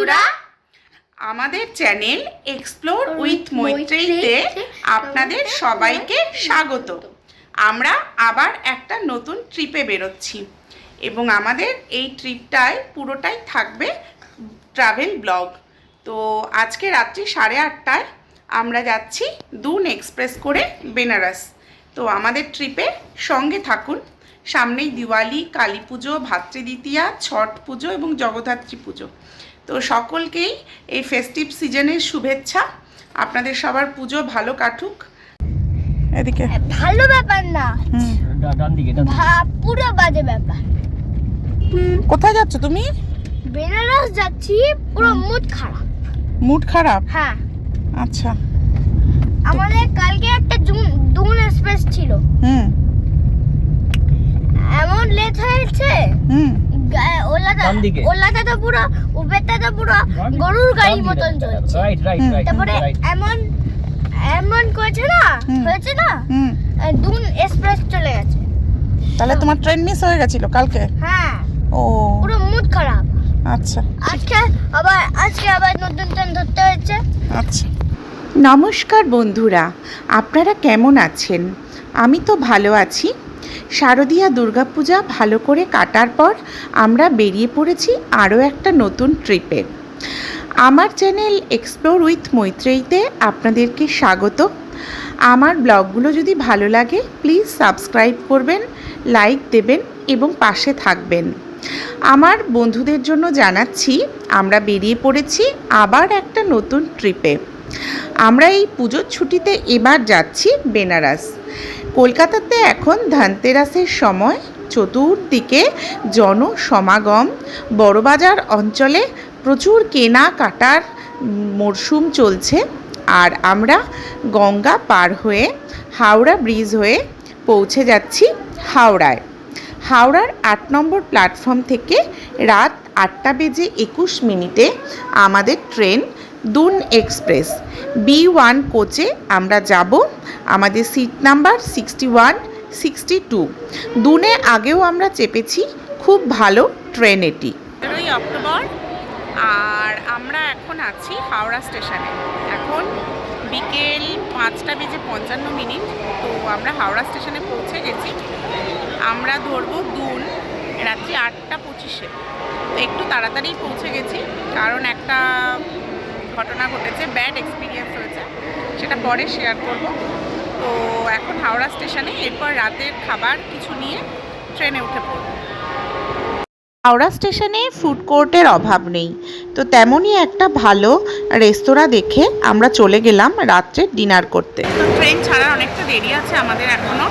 বন্ধুরা আমাদের channel explore with মৈত্রীতে আপনাদের সবাইকে স্বাগত। আমরা আবার একটা নতুন ট্রিপে বেরোচ্ছি এবং আমাদের এই ট্রিপটায় পুরোটাই থাকবে ট্রাভেল ব্লগ তো আজকে রাত্রি সাড়ে আটটায় আমরা যাচ্ছি দুন এক্সপ্রেস করে বেনারস তো আমাদের ট্রিপে সঙ্গে থাকুন। সামনেই দিওয়ালি কালী পুজো ভাতৃদ্বিতীয়া ছট পুজো এবং জগদ্ধাত্রী পুজো। তো সকলকেই এই ফেস্টিভ সিজনের শুভেচ্ছা। আপনাদের সবার পুজো ভালো কাটুক। এদিকে। ভালো ব্যাপার না। ডান দিকে পুরো বাজে ব্যাপার। কোথায় যাচ্ছ তুমি? বেনারস যাচ্ছি পুরো মুড খারাপ। মুড খারাপ? হ্যাঁ। আচ্ছা। আমাদের কালকে একটা জুন দুন এক্সপ্রেস ছিল। হুম। এমন লেট হয়েছে? হুম। দিকে। ওলাটা তো পুরো উবেরটা তো পুরো গরুর গাড়ি ডান দিকে, মতন ডান চলছে। রাইট রাইট রাইট তারপরে এমন এমন করেছে না? হয়েছে না? দুন এক্সপ্রেস চলে গেছে। তাহলে তোমার ট্রেন মিস হয়ে গেছিল কালকে? হ্যাঁ। ও। পুরো মুড খারাপ। আচ্ছা। আজকে আবার আজকে আবার নতুন ট্রেন ধরতে হয়েছে। আচ্ছা। নমস্কার বন্ধুরা আপনারা কেমন আছেন? আমি তো ভালো আছি। শারদীয়া দুর্গাপূজা ভালো করে কাটার পর আমরা বেরিয়ে পড়েছি আরও একটা নতুন ট্রিপে। আমার চ্যানেল এক্সপ্লোর উইথ মৈত্রেয়ীতে আপনাদেরকে স্বাগত। আমার ব্লগগুলো যদি ভালো লাগে প্লিজ সাবস্ক্রাইব করবেন লাইক দেবেন এবং পাশে থাকবেন। আমার বন্ধুদের জন্য জানাচ্ছি, আমরা বেরিয়ে পড়েছি আবার একটা নতুন ট্রিপে। আমরা এই পুজোর ছুটিতে এবার যাচ্ছি বেনারস। কলকাতাতে এখন ধানতেরাসের সময়। চতুর্দিকে জনসমাগম। বড়বাজার অঞ্চলে প্রচুর কেনাকাটার মরশুম চলছে। আর আমরা গঙ্গা পার হয়ে হাওড়া ব্রিজ হয়ে পৌঁছে যাচ্ছি হাওড়ায়। হাওড়ার আট নম্বর প্ল্যাটফর্ম থেকে রাত আটটা বেজে একুশ মিনিটে আমাদের ট্রেন দুন এক্সপ্রেস। বি ওয়ান কোচে আমরা যাব আমাদের seat number sixty one, sixty two. দুনে আগেও আমরা চেপেছি খুব ভালো ট্রেন এটি অক্টোবর, আর আমরা এখন আছি হাওড়া স্টেশনে। এখন বিকেল পাঁচটা বেজে পঞ্চান্ন মিনিট, তো আমরা হাওড়া স্টেশনে পৌঁছে গেছি। আমরা ধরবো দুন রাত্রি আটটা পঁচিশে। একটু তাড়াতাড়ি পৌঁছে গেছি, কারণ একটা ঘটনা ঘটেছে ব্যাড এক্সপিরিয়েন্স হয়েছে সেটা পরে শেয়ার করব। তো এখন হাওড়া স্টেশনে এরপর রাতের খাবার কিছু নিয়ে ট্রেনে উঠে পড়ব। হাওড়া স্টেশনে ফুড কোর্টের অভাব নেই। তো তেমনই একটা ভালো রেস্তোরাঁ দেখে আমরা চলে গেলাম রাত্রে ডিনার করতে। তো ট্রেন ছাড়ার অনেকটা দেরি আছে আমাদের এখনও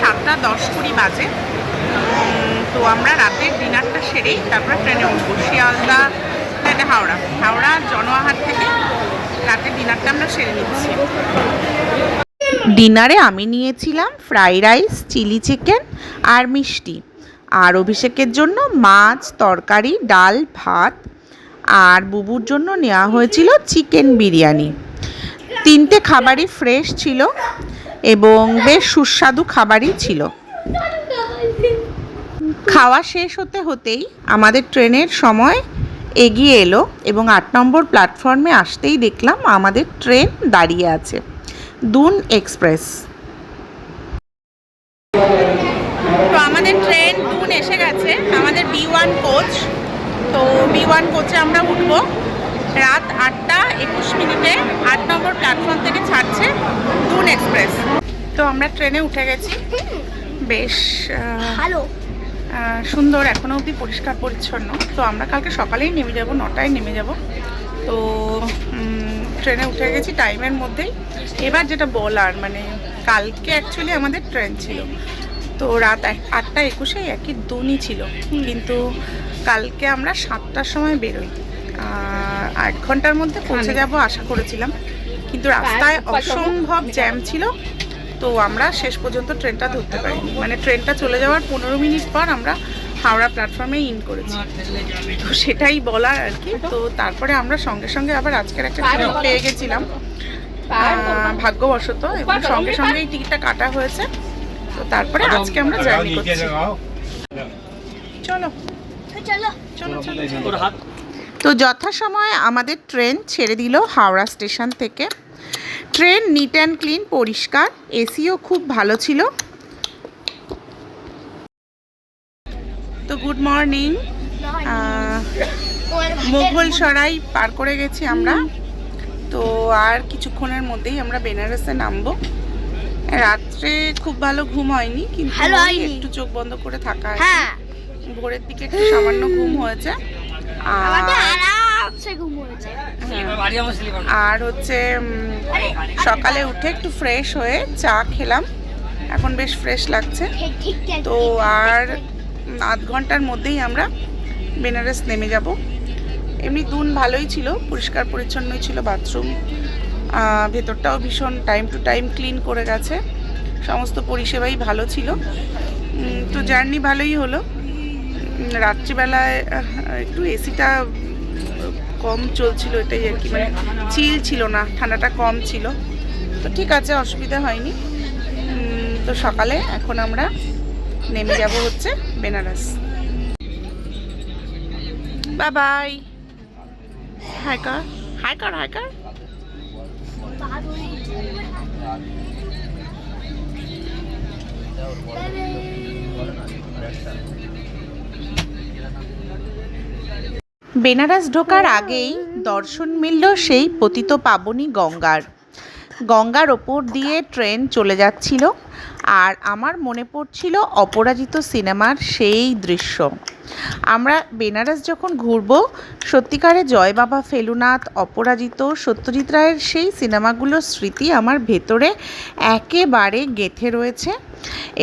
সাতটা দশ কুড়ি বাজে। তো আমরা রাতের ডিনারটা সেরেই তারপর ট্রেনে উঠবো। শিয়ালদা তাহলে হাওড়া। হাওড়া জনোয়াহাট থেকে রাতের ডিনারটা আমরা সেরে নিচ্ছি। ডিনারে আমি নিয়েছিলাম ফ্রাই রাইস, চিলি চিকেন আর মিষ্টি। আর অভিষেকের জন্য মাছ, তরকারি, ডাল, ভাত আর বুবুর জন্য নেওয়া হয়েছিল চিকেন বিরিয়ানি। তিনটে খাবারই ফ্রেশ ছিল এবং বেশ সুস্বাদু খাবারই ছিল। খাওয়া শেষ হতে হতেই আমাদের ট্রেনের সময় এগিয়ে এলো এবং আট নম্বর প্ল্যাটফর্মে আসতেই দেখলাম আমাদের ট্রেন দাঁড়িয়ে আছে। দুন এক্সপ্রেস। তো আমাদের ট্রেন দুন এসে গেছে। আমাদের বি ওয়ান কোচ। তো বি ওয়ান কোচে আমরা উঠব। রাত আটটা একুশ মিনিটে আট নম্বর প্ল্যাটফর্ম থেকে ছাড়ছে দুন এক্সপ্রেস। তো আমরা ট্রেনে উঠে গেছি। বেশ ভালো সুন্দর এখনও অবধি পরিষ্কার পরিচ্ছন্ন। তো আমরা কালকে সকালেই নেমে যাব নটায় নেমে যাব। তো ট্রেনে উঠে গেছি টাইমের মধ্যেই। এবার যেটা বলার মানে কালকে অ্যাকচুয়ালি আমাদের ট্রেন ছিল। তো রাত এক- আটটা একুশে একই দুনই ছিল। কিন্তু কালকে আমরা সাতটার সময় বেরোই। আট ঘণ্টার মধ্যে পৌঁছে যাব আশা করেছিলাম। কিন্তু রাস্তায় অসম্ভব জ্যাম ছিল। তো আমরা শেষ পর্যন্ত ট্রেনটা ধরতে পারিনি মানে ট্রেনটা চলে যাওয়ার পনেরো মিনিট পর আমরা হাওড়া প্ল্যাটফর্মে ইন করেছি। তো সেটাই বলার আর কি। তো তারপরে আমরা সঙ্গে সঙ্গে আবার আজকের একটা ট্রেন পেয়ে গেছিলাম। ভাগ্যবশত এবং সঙ্গে সঙ্গে এই টিকিটটা কাটা হয়েছে। তো তারপরে আজকে আমরা জার্নি করছি। চলো। চলো। চলো চলো তো যথাসময়ে আমাদের ট্রেন ছেড়ে দিল হাওড়া স্টেশন থেকে। ট্রেন নিট অ্যান্ড ক্লিন পরিষ্কার এসিও খুব ভালো ছিল। তো গুড মর্নিং মোগল সরাই পার করে গেছি আমরা। তো আর কিছুক্ষণের মধ্যেই আমরা বেনারসে নামবো। রাত্রে খুব ভালো ঘুম হয়নি কিন্তু। একটু চোখ বন্ধ করে থাকা। হ্যাঁ। ভোরের দিকে একটু সামান্য ঘুম হয়েছে। আর আর হচ্ছে সকালে উঠে একটু ফ্রেশ হয়ে চা খেলাম। এখন বেশ ফ্রেশ লাগছে। তো আর আধ ঘণ্টার মধ্যেই আমরা বেনারস নেমে যাব। এমনি দুন ভালোই ছিল পরিষ্কার পরিচ্ছন্নই ছিল বাথরুম ভেতরটাও ভীষণ টাইম টু টাইম ক্লিন করে গেছে। সমস্ত পরিষেবাই ভালো ছিল। তো জার্নি ভালোই হলো। রাত্রিবেলায় একটু এসিটা কম চলছিল এটাই আর কি মানে চিল ছিল না, ঠান্ডাটা কম ছিল। তো ঠিক আছে, অসুবিধা হয়নি। তো সকালে এখন আমরা নেমে যাব হচ্ছে বেনারস। বাই বাই হাই কর হাই কর হাই কর বেনারস ঢোকার আগেই দর্শন মিলল সেই পতিত পাবনী গঙ্গার। গঙ্গার ওপর দিয়ে ট্রেন চলে যাচ্ছিল আর আমার মনে পড়ছিল অপরাজিত সিনেমার সেই দৃশ্য। আমরা বেনারস যখন ঘুরব, সত্যিকারে জয় বাবা ফেলুনাথ, অপরাজিত সত্যজিৎ রায়ের সেই সিনেমাগুলোর স্মৃতি আমার ভেতরে একেবারে গেঁথে রয়েছে।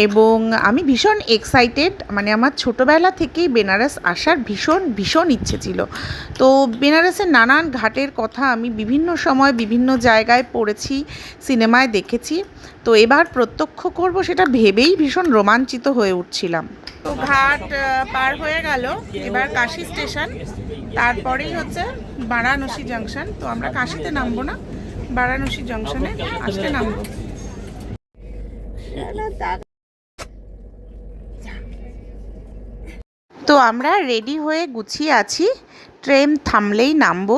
এবং আমি ভীষণ এক্সাইটেড মানে আমার ছোটোবেলা থেকেই বেনারস আসার ভীষণ ভীষণ ইচ্ছে ছিল। তো বেনারসের নানান ঘাটের কথা আমি বিভিন্ন সময় বিভিন্ন জায়গায় পড়েছি, সিনেমায় দেখেছি। তো এবার প্রত্যক্ষ করব সেটা ভেবেই ভীষণ রোমাঞ্চিত হয়ে উঠছিলাম। তো ঘাট পার হয়ে গেল, এবার কাশি স্টেশন। তারপরেই হচ্ছে বারাণসী জাংশন। তো আমরা কাশিতে নামবো না, বারাণসী জংশনে আসতে নামবো। তো আমরা রেডি হয়ে গুছিয়ে আছি। ট্রেন থামলেই নামবো।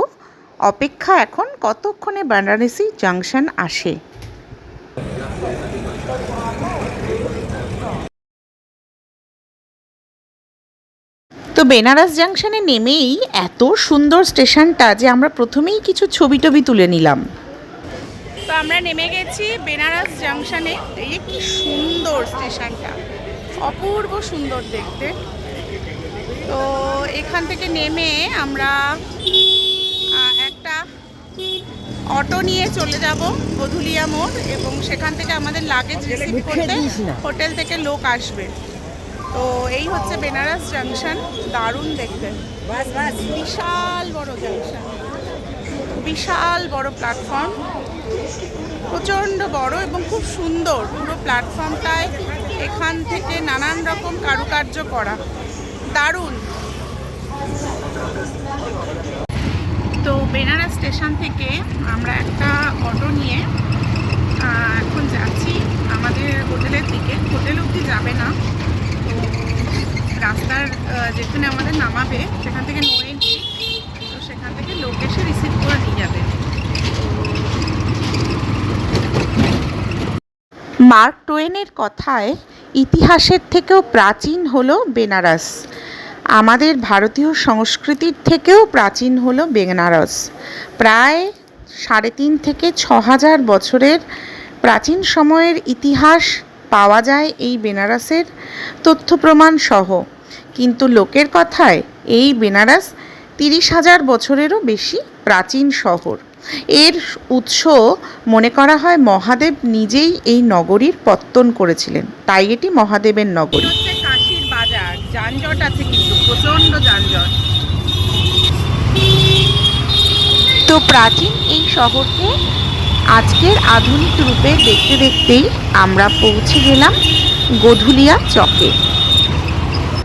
অপেক্ষা এখন কতক্ষণে বারাণসী জাংশন আসে? তো বেনারস জাংশনে নেমেই এত সুন্দর স্টেশনটা যে আমরা প্রথমেই কিছু ছবি টবি তুলে নিলাম। তো আমরা নেমে গেছি বেনারস জাংশনে। এই কি সুন্দর স্টেশনটা। অপূর্ব সুন্দর দেখতে। তো এখান থেকে নেমে আমরা একটা অটো নিয়ে চলে যাব গধুলিয়া মোড় এবং সেখান থেকে আমাদের লাগেজ রিসিভ করতে হোটেল থেকে লোক আসবে। তো এই হচ্ছে বেনারস জাংশন। দারুণ দেখতে। বিশাল বড় জাংশন। বিশাল বড় প্ল্যাটফর্ম প্রচণ্ড বড় এবং খুব সুন্দর পুরো প্ল্যাটফর্মটায় এখান থেকে নানান রকম কারুকার্য করা। দারুণ। তো বেনারস স্টেশন থেকে আমরা একটা অটো নিয়ে এখন যাচ্ছি আমাদের হোটেলের দিকে। হোটেল অবধি যাবে না। তো রাস্তার যেখানে আমাদের নামাবে, সেখান থেকে নো এন্ট্রি তো সেখান থেকে লোক এসে রিসিভ করে নিয়ে যাবে। মার্ক টোয়েনের কথায় ইতিহাসের থেকেও প্রাচীন হলো বেনারস। আমাদের ভারতীয় সংস্কৃতির থেকেও প্রাচীন হলো বেনারস। প্রায় সাড়ে তিন থেকে ছ হাজার বছরের প্রাচীন সময়ের ইতিহাস পাওয়া যায় এই বেনারসের তথ্য প্রমাণ সহ কিন্তু লোকের কথায় এই বেনারস তিরিশ হাজার বছরেরও বেশি প্রাচীন শহর। এর উৎস মনে করা হয় মহাদেব নিজেই এই নগরীর পত্তন করেছিলেন। তাই এটি মহাদেবের নগরী। কাশীর বাজার। যানজট আছে কিন্তু প্রচণ্ড যানজট। তো প্রাচীন এই শহরকে আজকের আধুনিক রূপে দেখতে দেখতেই আমরা পৌঁছে গেলাম গধুলিয়া চকে।